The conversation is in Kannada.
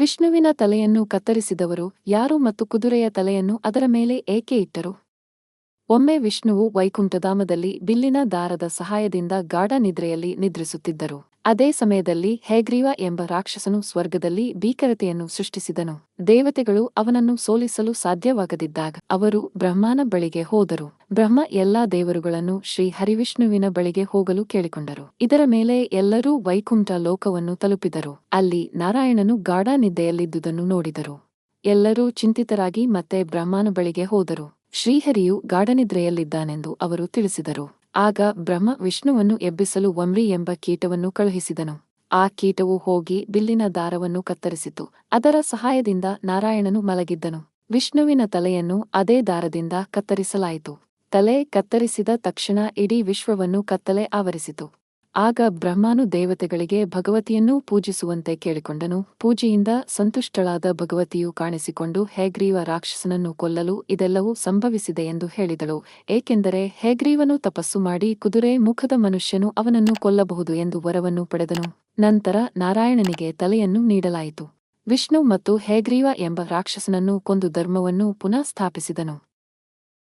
ವಿಷ್ಣುವಿನ ತಲೆಯನ್ನು ಕತ್ತರಿಸಿದವರು ಯಾರು ಮತ್ತು ಕುದುರೆಯ ತಲೆಯನ್ನು ಅದರ ಮೇಲೆ ಏಕೆ ಇಟ್ಟರು? ಒಮ್ಮೆ ವಿಷ್ಣುವು ವೈಕುಂಠಧಾಮದಲ್ಲಿ ಬಿಲ್ಲಿನ ದಾರದ ಸಹಾಯದಿಂದ ಗಾಢ ನಿದ್ರೆಯಲ್ಲಿ ನಿದ್ರಿಸುತ್ತಿದ್ದರು. ಅದೇ ಸಮಯದಲ್ಲಿ ಹೇಗ್ರೀವ ಎಂಬ ರಾಕ್ಷಸನು ಸ್ವರ್ಗದಲ್ಲಿ ಭೀಕರತೆಯನ್ನು ಸೃಷ್ಟಿಸಿದನು. ದೇವತೆಗಳು ಅವನನ್ನು ಸೋಲಿಸಲು ಸಾಧ್ಯವಾಗದಿದ್ದಾಗ ಅವರು ಬ್ರಹ್ಮನ ಬಳಿಗೆ ಹೋದರು. ಬ್ರಹ್ಮ ಎಲ್ಲಾ ದೇವರುಗಳನ್ನು ಶ್ರೀ ಹರಿವಿಷ್ಣುವಿನ ಬಳಿಗೆ ಹೋಗಲು ಕೇಳಿಕೊಂಡರು. ಇದರ ಮೇಲೆ ಎಲ್ಲರೂ ವೈಕುಂಠ ಲೋಕವನ್ನು ತಲುಪಿದರು. ಅಲ್ಲಿ ನಾರಾಯಣನು ಗಾಢ ನಿದ್ದೆಯಲ್ಲಿದ್ದುದನ್ನು ನೋಡಿದರು. ಎಲ್ಲರೂ ಚಿಂತಿತರಾಗಿ ಮತ್ತೆ ಬ್ರಹ್ಮನ ಬಳಿಗೆ ಹೋದರು. ಶ್ರೀಹರಿಯು ಗಾಢನಿದ್ರೆಯಲ್ಲಿದ್ದಾನೆಂದು ಅವರು ತಿಳಿಸಿದರು. ಆಗ ಬ್ರಹ್ಮ ವಿಷ್ಣುವನ್ನು ಎಬ್ಬಿಸಲು ವಮ್ರಿ ಎಂಬ ಕೀಟವನ್ನು ಕಳುಹಿಸಿದನು. ಆ ಕೀಟವು ಹೋಗಿ ಬಿಲ್ಲಿನ ದಾರವನ್ನು ಕತ್ತರಿಸಿತು. ಅದರ ಸಹಾಯದಿಂದ ನಾರಾಯಣನು ಮಲಗಿದ್ದನು. ವಿಷ್ಣುವಿನ ತಲೆಯನ್ನು ಅದೇ ದಾರದಿಂದ ಕತ್ತರಿಸಲಾಯಿತು. ತಲೆ ಕತ್ತರಿಸಿದ ತಕ್ಷಣ ಇಡೀ ವಿಶ್ವವನ್ನು ಕತ್ತಲೆ ಆವರಿಸಿತು. ಆಗ ಬ್ರಹ್ಮನು ದೇವತೆಗಳಿಗೆ ಭಗವತಿಯನ್ನೂ ಪೂಜಿಸುವಂತೆ ಕೇಳಿಕೊಂಡನು. ಪೂಜೆಯಿಂದ ಸಂತುಷ್ಟಳಾದ ಭಗವತಿಯು ಕಾಣಿಸಿಕೊಂಡು ಹೇಗ್ರೀವ ರಾಕ್ಷಸನನ್ನು ಕೊಲ್ಲಲು ಇದೆಲ್ಲವೂ ಸಂಭವಿಸಿದೆ ಎಂದು ಹೇಳಿದಳು. ಏಕೆಂದರೆ ಹೇಗ್ರೀವನು ತಪಸ್ಸು ಮಾಡಿ ಕುದುರೆ ಮುಖದ ಮನುಷ್ಯನು ಅವನನ್ನು ಕೊಲ್ಲಬಹುದು ಎಂದು ವರವನ್ನು ಪಡೆದನು. ನಂತರ ನಾರಾಯಣನಿಗೆ ತಲೆಯನ್ನು ನೀಡಲಾಯಿತು. ವಿಷ್ಣು ಮತ್ತು ಹೇಗ್ರೀವ ಎಂಬ ರಾಕ್ಷಸನನ್ನು ಕೊಂದು ಧರ್ಮವನ್ನು ಪುನಃ ಸ್ಥಾಪಿಸಿದನು